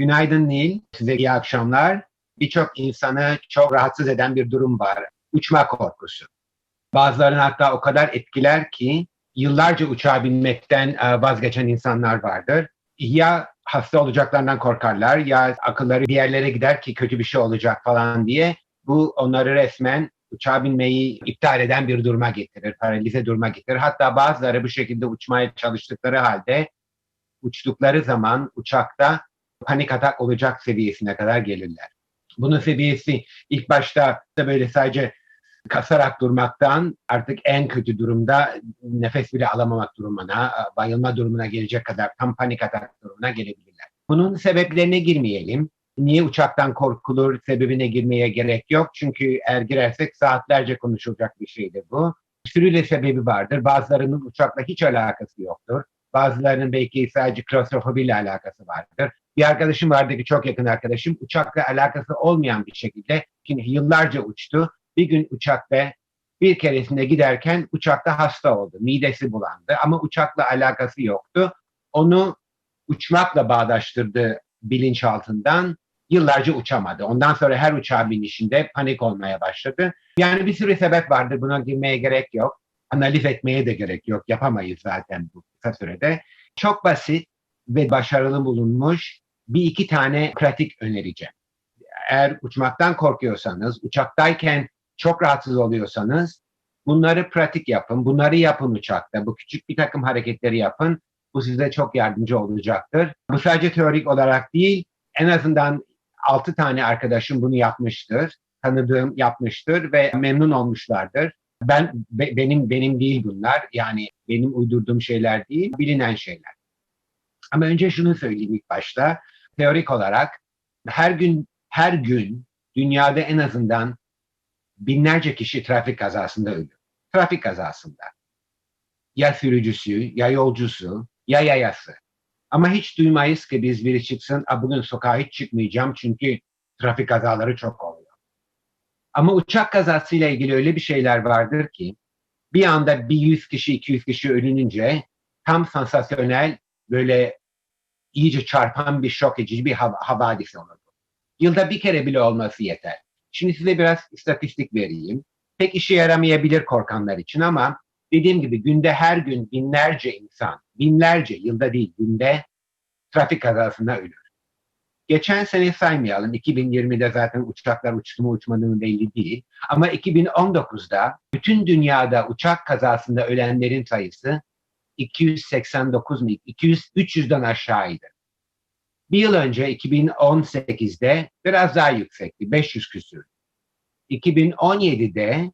Günaydın Nil. Size iyi akşamlar. Birçok insanı çok rahatsız eden bir durum var. Uçma korkusu. Bazılarını hatta o kadar etkiler ki yıllarca uçağa binmekten e, vazgeçen insanlar vardır. Ya hasta olacaklarından korkarlar ya akılları bir yerlere gider ki kötü bir şey olacak falan diye. Bu onları resmen uçağa binmeyi iptal eden bir duruma getirir, paralize duruma getirir. Hatta bazıları bu şekilde uçmaya çalıştıkları halde uçtukları zaman uçakta panik atak olacak seviyesine kadar gelirler. Bunun seviyesi ilk başta da böyle sadece kasarak durmaktan artık en kötü durumda nefes bile alamamak durumuna, bayılma durumuna gelecek kadar tam panik atak durumuna gelebilirler. Bunun sebeplerine girmeyelim. Niye uçaktan korkulur sebebine girmeye gerek yok. Çünkü eğer girersek saatlerce konuşulacak bir şeydir bu. Bir sürü sebebi vardır. Bazılarının uçakla hiç alakası yoktur. Bazılarının belki sadece klostrofobiyle alakası vardır. Bir arkadaşım vardı ki çok yakın arkadaşım uçakla alakası olmayan bir şekilde şimdi yıllarca uçtu. Bir gün uçakta bir keresinde giderken uçakta hasta oldu. Midesi bulandı ama uçakla alakası yoktu. Onu uçmakla bağdaştırdı bilinçaltından. Yıllarca uçamadı. Ondan sonra her uçağa binişinde panik olmaya başladı. Yani bir sürü sebep vardır. Buna girmeye gerek yok. Analiz etmeye de gerek yok. Yapamayız zaten bu kısa sürede. Çok basit ve başarılı bulunmuş bir iki tane pratik önereceğim. Eğer uçmaktan korkuyorsanız, uçaktayken çok rahatsız oluyorsanız bunları pratik yapın. Bunları yapın uçakta. Bu küçük bir takım hareketleri yapın. Bu size çok yardımcı olacaktır. Bu sadece teorik olarak değil, en azından 6 tane arkadaşım bunu yapmıştır. Tanıdığım yapmıştır ve memnun olmuşlardır. Ben be, benim benim değil bunlar. Yani benim uydurduğum şeyler değil, bilinen şeyler. Ama önce şunu söyleyeyim ilk başta. Teorik olarak her gün her gün dünyada en azından binlerce kişi trafik kazasında ölüyor. Trafik kazasında. Ya sürücüsü, ya yolcusu, ya yayası. Ama hiç duymayız ki biz biri çıksın, bugün sokağa hiç çıkmayacağım çünkü trafik kazaları çok oluyor. Ama uçak kazasıyla ilgili öyle bir şeyler vardır ki bir anda bir 100 kişi, 200 kişi ölününce tam sansasyonel böyle iyice çarpan bir şok edici bir hav havadis olur. Yılda bir kere bile olması yeter. Şimdi size biraz istatistik vereyim. Pek işe yaramayabilir korkanlar için ama dediğim gibi günde her gün binlerce insan, binlerce yılda değil günde trafik kazasında ölür. Geçen sene saymayalım. 2020'de zaten uçaklar uçtu mu uçmadı belli değil. Ama 2019'da bütün dünyada uçak kazasında ölenlerin sayısı 289 mi? 200, 300'den aşağıydı. Bir yıl önce 2018'de biraz daha yüksekti. 500 küsür. 2017'de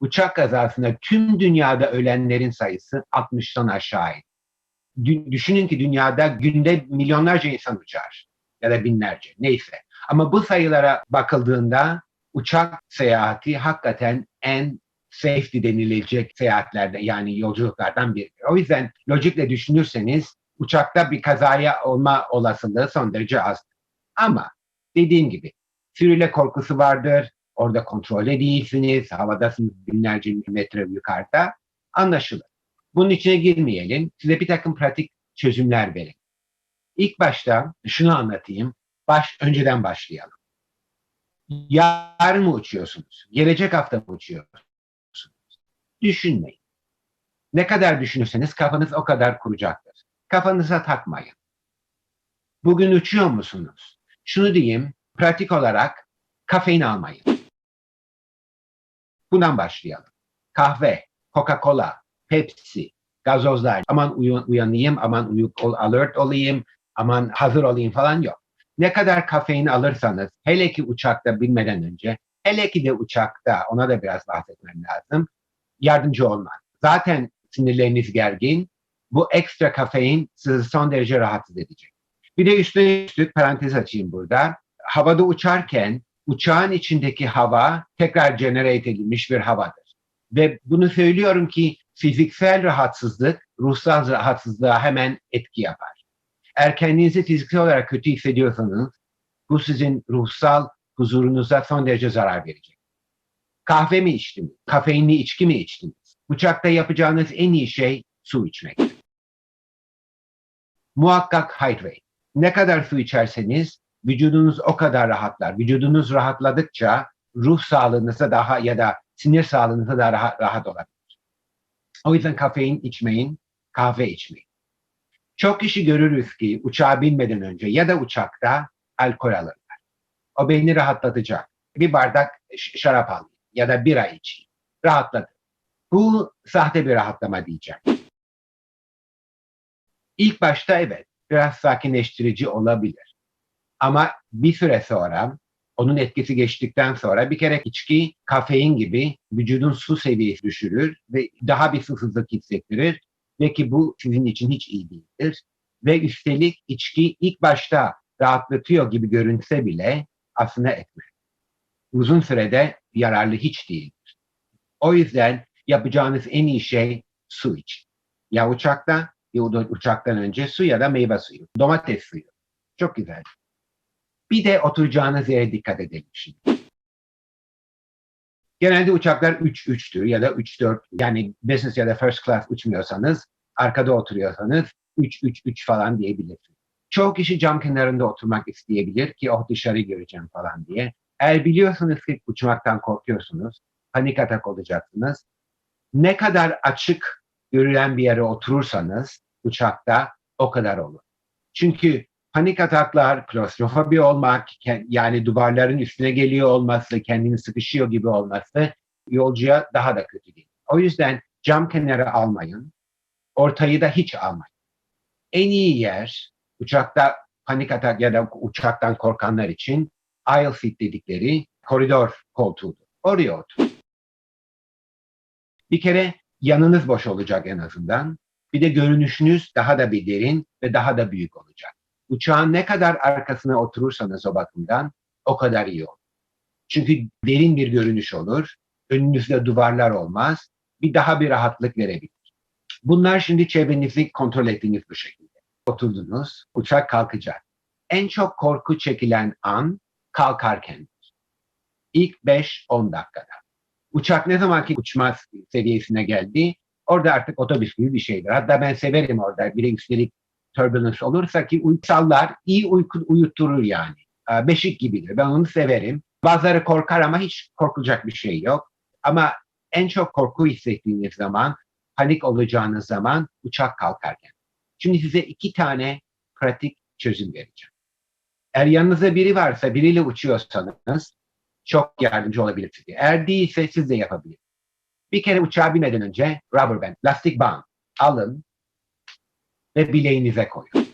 uçak kazasında tüm dünyada ölenlerin sayısı 60'tan aşağıydı. Düşünün ki dünyada günde milyonlarca insan uçar ya da binlerce neyse. Ama bu sayılara bakıldığında uçak seyahati hakikaten en safety denilecek seyahatlerde yani yolculuklardan biri. O yüzden logikle düşünürseniz uçakta bir kazaya olma olasılığı son derece az. Ama dediğim gibi sürüle korkusu vardır. Orada kontrolde değilsiniz. Havadasınız binlerce metre yukarıda. Anlaşılır. Bunun içine girmeyelim. Size bir takım pratik çözümler verin. İlk başta şunu anlatayım. Baş, önceden başlayalım. Yarın mı uçuyorsunuz? Gelecek hafta mı uçuyorsunuz? Düşünmeyin. Ne kadar düşünürseniz kafanız o kadar kuracaktır. Kafanıza takmayın. Bugün uçuyor musunuz? Şunu diyeyim, pratik olarak kafein almayın. Bundan başlayalım. Kahve, Coca-Cola, Pepsi, gazozlar, aman uyan, uyanayım, aman uyuk ol, alert olayım, aman hazır olayım falan yok. Ne kadar kafein alırsanız, hele ki uçakta binmeden önce, hele ki de uçakta, ona da biraz bahsetmem lazım, yardımcı olmaz. Zaten sinirleriniz gergin, bu ekstra kafein sizi son derece rahatsız edecek. Bir de üstüne üstlük parantez açayım burada. Havada uçarken uçağın içindeki hava tekrar generate edilmiş bir havadır. Ve bunu söylüyorum ki fiziksel rahatsızlık ruhsal rahatsızlığa hemen etki yapar. Eğer kendinizi fiziksel olarak kötü hissediyorsanız bu sizin ruhsal huzurunuza son derece zarar verecek. Kahve mi içtiniz? Kafeinli içki mi içtiniz? Uçakta yapacağınız en iyi şey su içmek. Muhakkak hydrate. Ne kadar su içerseniz vücudunuz o kadar rahatlar. Vücudunuz rahatladıkça ruh sağlığınıza daha ya da sinir sağlığınıza daha rahat, rahat olabilir. O yüzden kafein içmeyin, kahve içmeyin. Çok kişi görürüz ki uçağa binmeden önce ya da uçakta alkol alırlar. O beyni rahatlatacak. Bir bardak şarap al ya da bira için. Rahatladı. Bu sahte bir rahatlama diyeceğim. İlk başta evet biraz sakinleştirici olabilir. Ama bir süre sonra onun etkisi geçtikten sonra bir kere içki kafein gibi vücudun su seviyesi düşürür ve daha bir susuzluk hissettirir ve ki bu sizin için hiç iyi değildir. Ve üstelik içki ilk başta rahatlatıyor gibi görünse bile aslında etmez. Uzun sürede yararlı hiç değildir. O yüzden yapacağınız en iyi şey su için. Ya uçakta ya uçaktan önce su ya da meyve suyu. Domates suyu. Çok güzel. Bir de oturacağınız yere dikkat edelim şimdi. Genelde uçaklar 3-3'tür ya da 3-4 yani business ya da first class uçmuyorsanız arkada oturuyorsanız 3-3-3 falan diyebilirsiniz. Çoğu kişi cam kenarında oturmak isteyebilir ki oh dışarı göreceğim falan diye. Eğer biliyorsunuz ki uçmaktan korkuyorsunuz, panik atak olacaksınız. Ne kadar açık görülen bir yere oturursanız uçakta o kadar olur. Çünkü panik ataklar, klostrofobi olmak, yani duvarların üstüne geliyor olması, kendini sıkışıyor gibi olması yolcuya daha da kötü değil. O yüzden cam kenarı almayın, ortayı da hiç almayın. En iyi yer uçakta panik atak ya da uçaktan korkanlar için aisle seat dedikleri koridor koltuğudur. Oraya otur. Bir kere yanınız boş olacak en azından. Bir de görünüşünüz daha da bir derin ve daha da büyük olacak. Uçağın ne kadar arkasına oturursanız o bakımdan o kadar iyi olur. Çünkü derin bir görünüş olur. Önünüzde duvarlar olmaz. Bir daha bir rahatlık verebilir. Bunlar şimdi çevrenizi kontrol ettiğiniz bu şekilde. Oturdunuz, uçak kalkacak. En çok korku çekilen an kalkarken. İlk 5-10 dakikada. Uçak ne zaman ki uçma seviyesine geldi, orada artık otobüs gibi bir şeydir. Hatta ben severim orada. Bir üstelik turbulence olursa ki uysallar iyi uyku uyutturur yani. Beşik gibidir. Ben onu severim. Bazıları korkar ama hiç korkulacak bir şey yok. Ama en çok korku hissettiğiniz zaman, panik olacağınız zaman uçak kalkarken. Şimdi size iki tane pratik çözüm vereceğim. Eğer yanınızda biri varsa, biriyle uçuyorsanız çok yardımcı olabilir size. Eğer değilse siz de yapabilirsiniz. Bir kere uçağa binmeden önce rubber band, lastik band alın ve bileğinize koyun.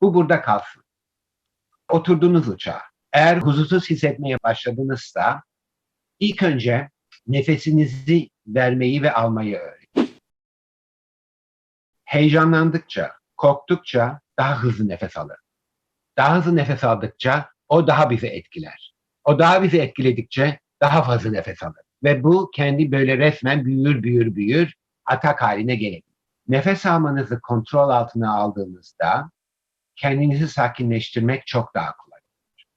Bu burada kalsın. Oturduğunuz uçağa. Eğer huzursuz hissetmeye başladınızsa ilk önce nefesinizi vermeyi ve almayı öğrenin. Heyecanlandıkça, korktukça daha hızlı nefes alın. Daha hızlı nefes aldıkça o daha bizi etkiler. O daha bizi etkiledikçe daha fazla nefes alır. Ve bu kendi böyle resmen büyür büyür büyür atak haline gelebilir. Nefes almanızı kontrol altına aldığınızda kendinizi sakinleştirmek çok daha kolay.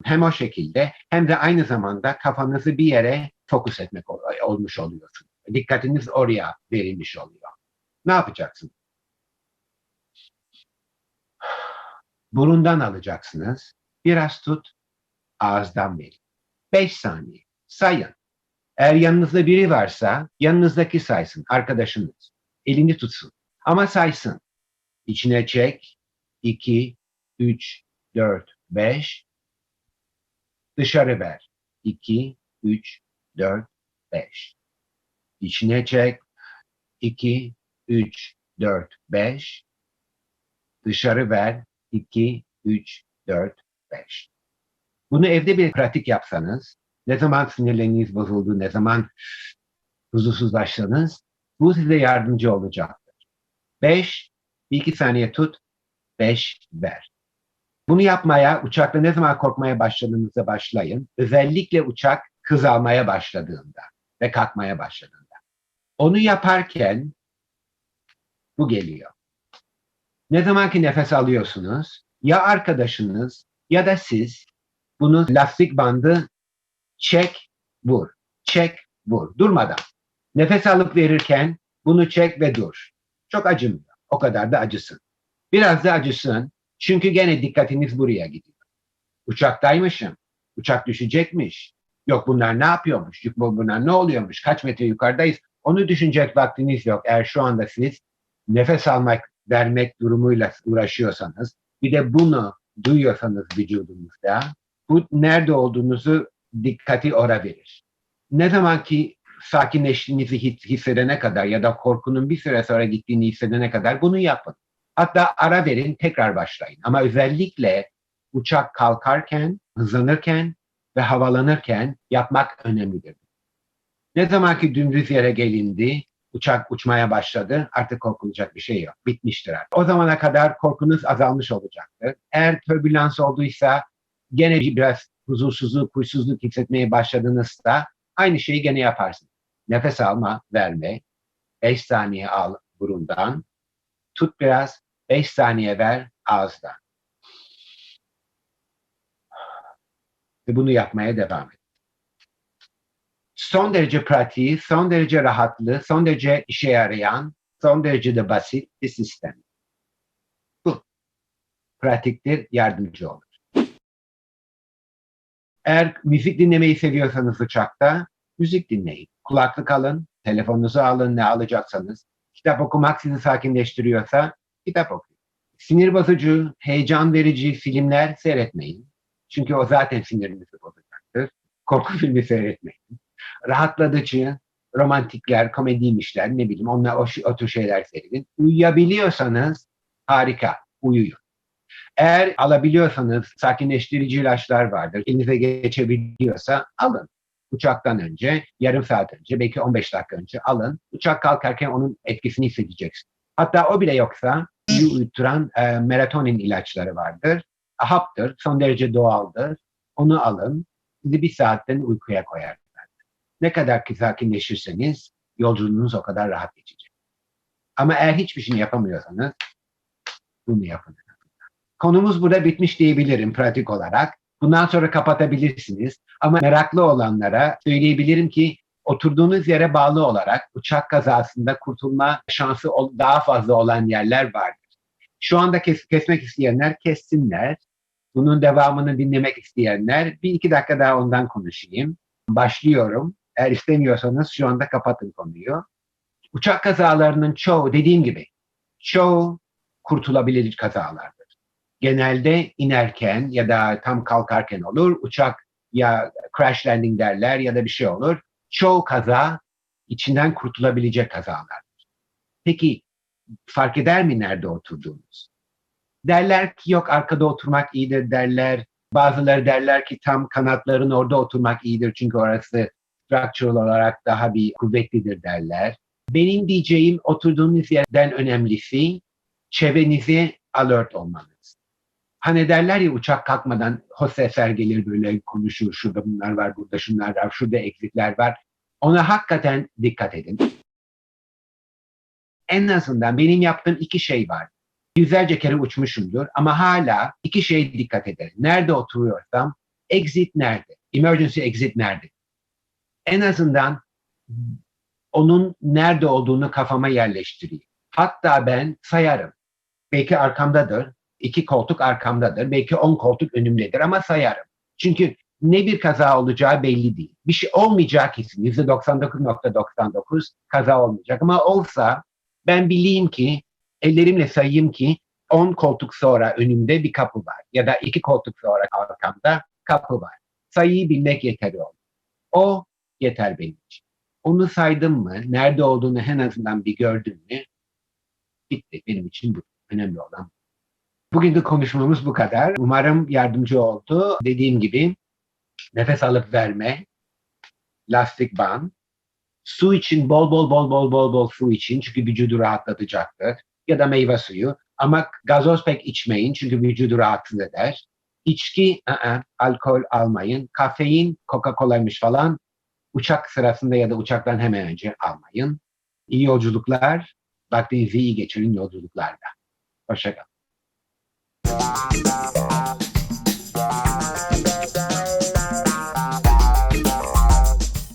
Hem o şekilde hem de aynı zamanda kafanızı bir yere fokus etmek olmuş oluyorsunuz. Dikkatiniz oraya verilmiş oluyor. Ne yapacaksınız? Burundan alacaksınız. Biraz tut, ağızdan verin. Beş saniye. Sayın. Eğer yanınızda biri varsa yanınızdaki saysın, arkadaşınız. Elini tutsun. Ama saysın. İçine çek. 2, 3, 4, 5. Dışarı ver. 2, 3, 4, 5. İçine çek. 2, 3, 4, 5. Dışarı ver. 2, 3, 4, 5. Bunu evde bir pratik yapsanız, ne zaman sinirleriniz bozuldu, ne zaman huzursuzlaştınız, bu size yardımcı olacaktır. 5, bir iki saniye tut, 5 ver. Bunu yapmaya uçakta ne zaman korkmaya başladığınızda başlayın. Özellikle uçak hız almaya başladığında ve kalkmaya başladığında. Onu yaparken bu geliyor. Ne zaman ki nefes alıyorsunuz, ya arkadaşınız ya da siz bunu lastik bandı çek, vur, çek, vur durmadan. Nefes alıp verirken bunu çek ve dur. Çok acımıyor. O kadar da acısın. Biraz da acısın. Çünkü gene dikkatiniz buraya gidiyor. Uçaktaymışım. Uçak düşecekmiş. Yok bunlar ne yapıyormuş? Yok bunlar ne oluyormuş? Kaç metre yukarıdayız? Onu düşünecek vaktiniz yok. Eğer şu anda siz nefes almak, vermek durumuyla uğraşıyorsanız, bir de bunu duyuyorsanız vücudunuzda, bu nerede olduğunuzu dikkati ora verir. Ne zaman ki sakinleştiğinizi hissedene kadar ya da korkunun bir süre sonra gittiğini hissedene kadar bunu yapın. Hatta ara verin, tekrar başlayın. Ama özellikle uçak kalkarken, hızlanırken ve havalanırken yapmak önemlidir. Ne zaman ki dümdüz yere gelindi, uçak uçmaya başladı, artık korkulacak bir şey yok. Bitmiştir artık. O zamana kadar korkunuz azalmış olacaktır. Eğer türbülans olduysa gene biraz huzursuzluk, huysuzluk hissetmeye başladığınızda aynı şeyi gene yaparsınız. Nefes alma, verme. 5 saniye al burundan. Tut biraz, 5 saniye ver ağızdan. Ve bunu yapmaya devam et. Son derece pratiği, son derece rahatlı, son derece işe yarayan, son derece de basit bir sistem. Bu. Pratiktir, yardımcı olur. Eğer müzik dinlemeyi seviyorsanız uçakta, müzik dinleyin. Kulaklık alın, telefonunuzu alın, ne alacaksanız. Kitap okumak sizi sakinleştiriyorsa kitap okuyun. Sinir bozucu, heyecan verici filmler seyretmeyin. Çünkü o zaten sinirinizi bozacaktır. Korku filmi seyretmeyin. Rahatlatıcı, romantikler, komediymişler, ne bileyim onlar o, o tür şeyler seyredin. Uyuyabiliyorsanız harika, uyuyun. Eğer alabiliyorsanız sakinleştirici ilaçlar vardır. Elinize geçebiliyorsa alın. Uçaktan önce, yarım saat önce, belki 15 dakika önce alın. Uçak kalkarken onun etkisini hissedeceksin. Hatta o bile yoksa iyi uyuturan e, melatonin ilaçları vardır. Haptır, son derece doğaldır. Onu alın. Sizi bir saatten uykuya koyar. Ne kadar ki sakinleşirseniz yolculuğunuz o kadar rahat geçecek. Ama eğer hiçbir şey yapamıyorsanız bunu yapın. Konumuz burada bitmiş diyebilirim pratik olarak. Bundan sonra kapatabilirsiniz. Ama meraklı olanlara söyleyebilirim ki oturduğunuz yere bağlı olarak uçak kazasında kurtulma şansı daha fazla olan yerler vardır. Şu anda kes, kesmek isteyenler kessinler. Bunun devamını dinlemek isteyenler bir iki dakika daha ondan konuşayım. Başlıyorum. Eğer istemiyorsanız şu anda kapatın konuyu. Uçak kazalarının çoğu dediğim gibi çoğu kurtulabilir kazalardır. Genelde inerken ya da tam kalkarken olur. Uçak ya crash landing derler ya da bir şey olur. Çoğu kaza içinden kurtulabilecek kazalardır. Peki fark eder mi nerede oturduğunuz? Derler ki yok arkada oturmak iyidir derler. Bazıları derler ki tam kanatların orada oturmak iyidir çünkü orası structural olarak daha bir kuvvetlidir derler. Benim diyeceğim oturduğunuz yerden önemlisi çevrenize alert olmanız. Hani derler ya uçak kalkmadan hostesler gelir böyle konuşur. Şurada bunlar var, burada şunlar var, şurada eksikler var. Ona hakikaten dikkat edin. En azından benim yaptığım iki şey var. Yüzlerce kere uçmuşumdur ama hala iki şeye dikkat ederim. Nerede oturuyorsam exit nerede? Emergency exit nerede? En azından onun nerede olduğunu kafama yerleştireyim. Hatta ben sayarım. Belki arkamdadır, iki koltuk arkamdadır, belki on koltuk önümdedir ama sayarım. Çünkü ne bir kaza olacağı belli değil. Bir şey olmayacak kesin. %99.99 kaza olmayacak ama olsa ben bileyim ki ellerimle sayayım ki 10 koltuk sonra önümde bir kapı var ya da iki koltuk sonra arkamda kapı var. Sayıyı bilmek yeterli olur. O yeter benim için. Onu saydım mı, nerede olduğunu en azından bir gördüm mü, bitti. Benim için bu önemli olan. Bugün de konuşmamız bu kadar. Umarım yardımcı oldu. Dediğim gibi nefes alıp verme, lastik band, su için bol bol bol bol bol bol su için çünkü vücudu rahatlatacaktır. Ya da meyve suyu. Ama gazoz pek içmeyin çünkü vücudu rahatsız eder. İçki, ı-ı, alkol almayın. Kafein, Coca-Cola'ymış falan uçak sırasında ya da uçaktan hemen önce almayın. İyi yolculuklar. Vaktinizi iyi geçirin yolculuklarda. Hoşçakalın.